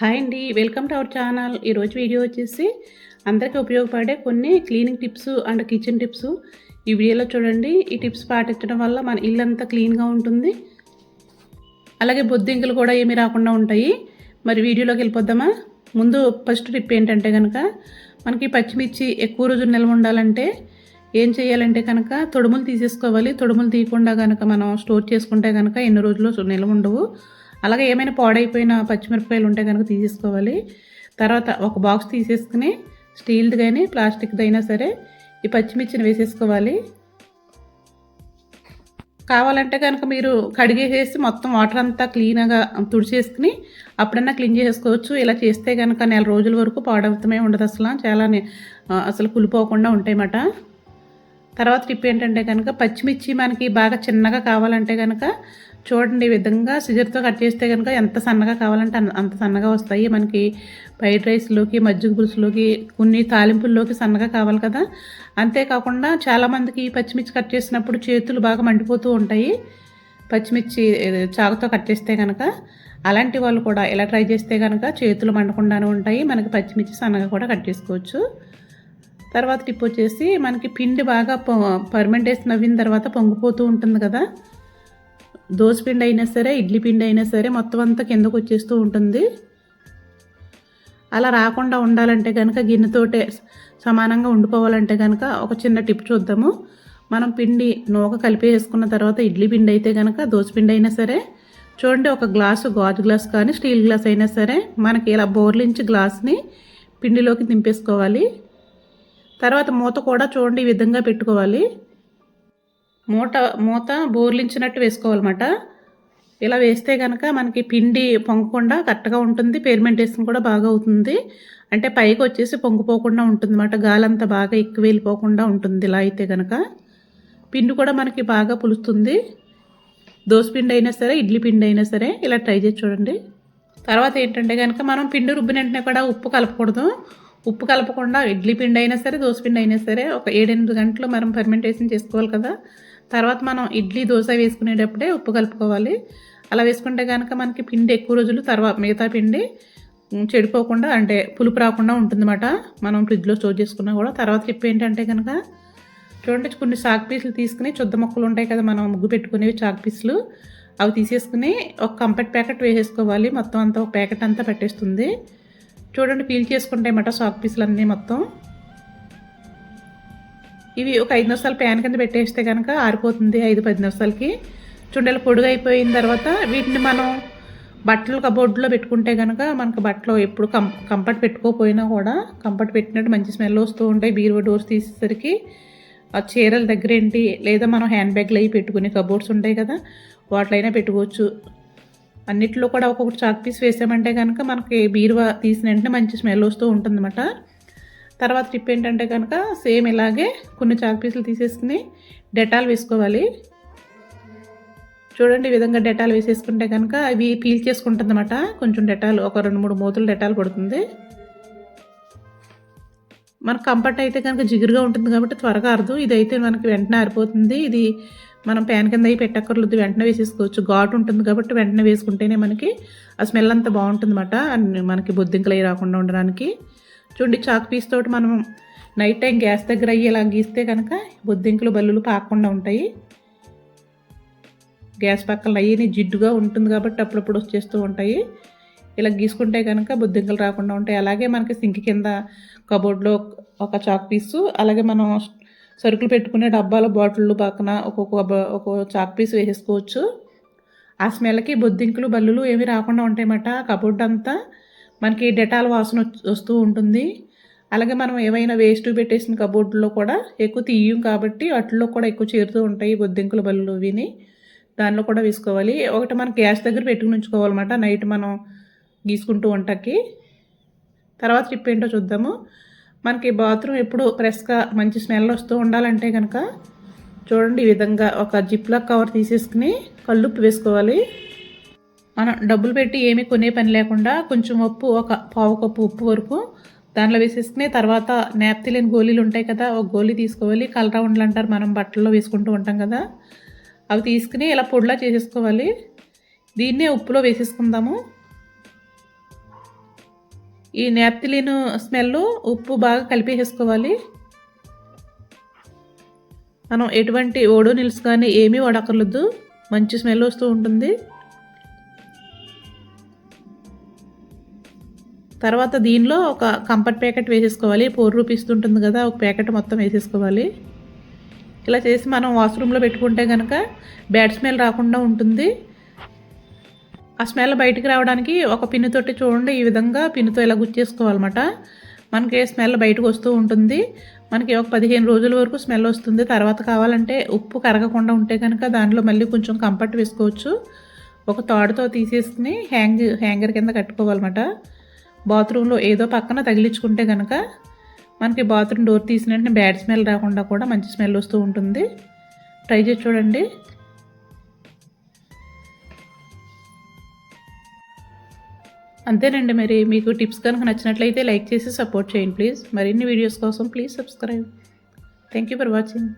Hi అండి welcome to our channel. ఈరోజు video వచ్చేసి అందరికీ ఉపయోగపడే కొన్ని cleaning tips and kitchen tips. ఈ వీడియోలో చూడండి ఈ టిప్స్ పాటించడం వల్ల మన ఇల్లు అంతా క్లీన్గా ఉంటుంది. అలాగే బొద్దింకలు కూడా ఏమీ రాకుండా ఉంటాయి. మరి వీడియోలోకి వెళ్ళిపోద్దామా ముందు ఫస్ట్ టిప్ ఏంటంటే కనుక మనకి పచ్చిమిర్చి ఎక్కువ రోజులు నిల్వ ఉండాలంటే ఏం చేయాలంటే కనుక తొడుములు తీసేసుకోవాలి. తొడుములు తీయకుండా కనుక మనం స్టోర్ చేసుకుంటే కనుక ఎన్ని రోజులు నిల్వ ఉండవు. అలాగే ఏమైనా పాడైపోయిన పచ్చిమిరపకాయలు ఉంటే కనుక తీసేసుకోవాలి. తర్వాత ఒక బాక్స్ తీసేసుకుని స్టీల్ది కానీ ప్లాస్టిక్ది అయినా సరే ఈ పచ్చిమిర్చిని వేసేసుకోవాలి. కావాలంటే కనుక మీరు కడిగేసేసి మొత్తం వాటర్ అంతా క్లీన్గా తుడిచేసుకుని అప్పుడన్నా క్లీన్ చేసుకోవచ్చు ఇలా చేస్తే కనుక నెల రోజుల వరకు పాడవుతమే ఉండదు అసలు. చాలా అసలు కులిపోకుండా ఉంటాయన్నమాట. తర్వాత టిప్ ఏంటంటే కనుక పచ్చిమిర్చి మనకి బాగా చిన్నగా కావాలంటే కనుక చూడండి ఈ విధంగా సిజర్తో కట్ చేస్తే కనుక ఎంత సన్నగా కావాలంటే అంత సన్నగా వస్తాయి. మనకి ఫ్రైడ్ రైస్లోకి మజ్జిగ పులుసులోకి కొన్ని తాలింపుల్లోకి సన్నగా కావాలి కదా. అంతేకాకుండా చాలామందికి పచ్చిమిర్చి కట్ చేసినప్పుడు చేతులు బాగా మండిపోతూ ఉంటాయి. పచ్చిమిర్చి చాకుతో కట్ చేస్తే కనుక అలాంటి వాళ్ళు కూడా ఇలా ట్రై చేస్తే కనుక చేతులు మండకుండానే ఉంటాయి. మనకి పచ్చిమిర్చి సన్నగా కూడా కట్ చేసుకోవచ్చు. తర్వాత టిప్ వచ్చేసి మనకి పిండి బాగా పర్మెంటేసి నవ్విన తర్వాత పొంగిపోతూ ఉంటుంది కదా? పిండి అయినా సరే ఇడ్లీ పిండి అయినా సరే మొత్తం అంతా కిందకు వచ్చేస్తూ ఉంటుంది. అలా రాకుండా ఉండాలంటే కనుక గిన్నెతోటే సమానంగా ఉండిపోవాలంటే కనుక ఒక చిన్న టిప్ చూద్దాము. మనం పిండి నూక కలిపేసుకున్న తర్వాత ఇడ్లీ పిండి అయితే కనుక పిండి అయినా సరే చూడండి ఒక గ్లాసు గాజు గ్లాస్ కానీ స్టీల్ గ్లాస్ అయినా సరే మనకి ఇలా బోర్లించి గ్లాస్ని పిండిలోకి దింపేసుకోవాలి. తర్వాత మూత కూడా చూడండి ఈ విధంగా పెట్టుకోవాలి. మూట మూత బోర్లించినట్టు వేసుకోవాలన్నమాట. ఇలా వేస్తే కనుక మనకి పిండి పొంగకుండా కరెక్ట్గా ఉంటుంది పెర్మెంటేషన్ కూడా బాగా అవుతుంది. అంటే పైకి వచ్చేసి పొంగిపోకుండా ఉంటుంది అన్నమాట గాలంతా బాగా ఎక్కువ వెళ్ళిపోకుండా ఉంటుంది ఇలా అయితే కనుక పిండి కూడా మనకి బాగా పులుస్తుంది. పిండి అయినా సరే ఇడ్లీ పిండి అయినా సరే ఇలా ట్రై చేసి చూడండి. తర్వాత ఏంటంటే కనుక మనం పిండి రుబ్బిన వెంటనే కూడా ఉప్పు కలపకూడదు. ఉప్పు కలపకుండా ఇడ్లీ పిండి అయినా సరే పిండి అయినా సరే ఒక ఏడెనిమిది గంటలు మనం ఫెర్మెంటేషన్ చేసుకోవాలి కదా. తర్వాత మనం ఇడ్లీ దోశ వేసుకునేటప్పుడే ఉప్పు కలుపుకోవాలి. అలా వేసుకుంటే కనుక మనకి పిండి ఎక్కువ రోజులు తర్వాత మిగతా పిండి చెడిపోకుండా అంటే పులుపు రాకుండా ఉంటుందన్నమాట. మనం ఫ్రిడ్జ్లో స్టోర్ చేసుకున్నా కూడా. తర్వాత టిప్ ఏంటంటే కనుక చూడండి కొన్ని చాక్ పీసులు తీసుకుని చుద్ద మొక్కలు ఉంటాయి కదా మనం ముగ్గు పెట్టుకునేవి చాక్ పీసులు. అవి తీసేసుకుని ఒక కంపెట్ ప్యాకెట్ వేసేసుకోవాలి. మొత్తం అంతా ఒక ప్యాకెట్ అంతా పెట్టేస్తుంది. చూడండి పీల్ చేసుకుంటాయి అన్నమాట సాక్ పీసులు అన్నీ మొత్తం. ఇవి ఒక ఐదు నిమిషాలు ప్యాన్ కింద పెట్టేస్తే కనుక ఆరిపోతుంది ఐదు పది నిమిషాలకి. చుండలు పొడుగు అయిపోయిన తర్వాత వీటిని మనం బట్టలు కబోర్డులో పెట్టుకుంటే కనుక మనకు బట్టలు ఎప్పుడు కం కంఫర్ట్ పెట్టుకోపోయినా కూడా కంఫర్ట్ పెట్టినట్టు మంచి స్మెల్ వస్తూ ఉంటాయి. బీరువా డోర్స్ తీసేసరికి ఆ చీరల దగ్గర ఏంటి లేదా మనం హ్యాండ్ బ్యాగ్లు అవి పెట్టుకునే కబోర్డ్స్ ఉంటాయి కదా వాటిలైనా పెట్టుకోవచ్చు. అన్నిట్లో కూడా ఒక్కొక్క చాక్ పీస్ వేసామంటే కనుక మనకి బీరువా తీసిన వెంటనే మంచి స్మెల్ వస్తూ ఉంటుందన్నమాట. తర్వాత టిప్ ఏంటంటే కనుక సేమ్ ఇలాగే కొన్ని చాక్ పీసులు తీసేసుకుని డెటాల్ వేసుకోవాలి. చూడండి ఈ విధంగా డెటాల్ వేసేసుకుంటే కనుక అవి పీల్ చేసుకుంటుంది అనమాట కొంచెం డెటాల్ ఒక రెండు మూడు మూతలు డెటాల్ పడుతుంది మనకు కంఫర్ట్ అయితే కనుక జిగురుగా ఉంటుంది కాబట్టి త్వరగా అరదు. ఇదైతే మనకి వెంటనే ఆరిపోతుంది. ఇది మనం ప్యాన్ కింద అవి పెట్టక్కర్లేదు వెంటనే వేసేసుకోవచ్చు. ఘాటు ఉంటుంది కాబట్టి వెంటనే వేసుకుంటేనే మనకి ఆ స్మెల్ అంతా బాగుంటుంది అనమాట మనకి బొద్దింకలు అవి రాకుండా ఉండడానికి. చూడండి చాక్ పీస్ తోటి మనం నైట్ టైం గ్యాస్ దగ్గర అయ్యి ఇలా గీస్తే కనుక బొద్దింకలు బల్లులు పాకుండా ఉంటాయి. గ్యాస్ పక్కన అయ్యి జిడ్డుగా ఉంటుంది కాబట్టి అప్పుడప్పుడు వచ్చేస్తూ ఉంటాయి. ఇలా గీసుకుంటే కనుక బొద్దింకలు రాకుండా ఉంటాయి. అలాగే మనకి సింక్ కింద కబోర్డ్లో ఒక చాక్ పీసు అలాగే మనం సరుకులు పెట్టుకునే డబ్బాల బాటిళ్ళు పక్కన ఒక్కొక్క ఒక్కొక్క చాక్ పీస్ వేసేసుకోవచ్చు. ఆ స్మెల్కి బొద్దింకులు బల్లులు ఏమి రాకుండా ఉంటాయన్నమాట. కబోర్డ్ అంతా మనకి డెటాల్ వాసన వస్తూ ఉంటుంది. అలాగే మనం ఏమైనా వేస్ట్ పెట్టేసిన కబోర్డులో కూడా ఎక్కువ తీయం కాబట్టి వాటిల్లో కూడా ఎక్కువ చేరుతూ ఉంటాయి బొద్దింకుల బల్లులు విని దానిలో కూడా వేసుకోవాలి. ఒకటి మనం గ్యాస్ దగ్గర పెట్టుకుని ఉంచుకోవాలన్నమాట. నైట్ మనం గీసుకుంటూ వంటకి. తర్వాత టిప్ ఏంటో చూద్దాము. మనకి బాత్రూమ్ ఎప్పుడు ఫ్రెష్గా మంచి స్మెల్ వస్తూ ఉండాలంటే కనుక చూడండి ఈ విధంగా ఒక జిప్లా కవర్ తీసేసుకుని కళ్ళుప్పు వేసుకోవాలి. మనం డబ్బులు పెట్టి ఏమీ కొనే పని లేకుండా కొంచెం ఉప్పు ఒక పావు కప్పు ఉప్పు వరకు దాంట్లో వేసేసుకుని తర్వాత నేప్తిలేని గోళీలు ఉంటాయి కదా ఒక గోళీ తీసుకోవాలి. కలరా ఉండలు అంటారు మనం బట్టల్లో వేసుకుంటూ ఉంటాం కదా అవి తీసుకుని ఇలా పొడిలా చేసేసుకోవాలి. దీన్నే ఉప్పులో వేసేసుకుందాము. ఈ నాప్తిలిన్ స్మెల్ ఉప్పు బాగా కలిపేసుకోవాలి మనం ఎటువంటి ఓడో నిల్స్ కానీ ఏమీ వాడక్కర్లేదు. మంచి స్మెల్ వస్తూ ఉంటుంది. తర్వాత దీనిలో ఒక కంపర్ట్ ప్యాకెట్ వేసేసుకోవాలి. ఫోర్ రూపీస్ ఉంటుంది కదా ఒక ప్యాకెట్ మొత్తం వేసేసుకోవాలి. ఇలా చేసి మనం వాష్రూమ్లో పెట్టుకుంటే కనుక బ్యాడ్ స్మెల్ రాకుండా ఉంటుంది. ఆ స్మెల్ బయటికి రావడానికి ఒక పిన్నుతోటి చూడండి ఈ విధంగా పిన్నుతో ఇలా గుచ్చేసుకోవాలన్నమాట మనకి స్మెల్ బయటకు వస్తూ ఉంటుంది మనకి ఒక పదిహేను రోజుల వరకు స్మెల్ వస్తుంది. తర్వాత కావాలంటే ఉప్పు కరగకుండా ఉంటే కనుక దాంట్లో మళ్ళీ కొంచెం కంఫర్ట్ వేసుకోవచ్చు. ఒక తాడుతో తీసేసుకుని హ్యాంగ్ హ్యాంగర్ కింద కట్టుకోవాలన్నమాట. బాత్రూంలో ఏదో పక్కన తగిలించుకుంటే కనుక మనకి బాత్రూమ్ డోర్ తీసిన వెంటనే బ్యాడ్ స్మెల్ రాకుండా కూడా మంచి స్మెల్ వస్తూ ఉంటుంది. ట్రై చేసి చూడండి. అంతేనండి మరి. మీకు టిప్స్ కనుక నచ్చినట్లయితే లైక్ చేసి సపోర్ట్ చేయండి ప్లీజ్. మరిన్ని వీడియోస్ కోసం please subscribe. Thank you for watching.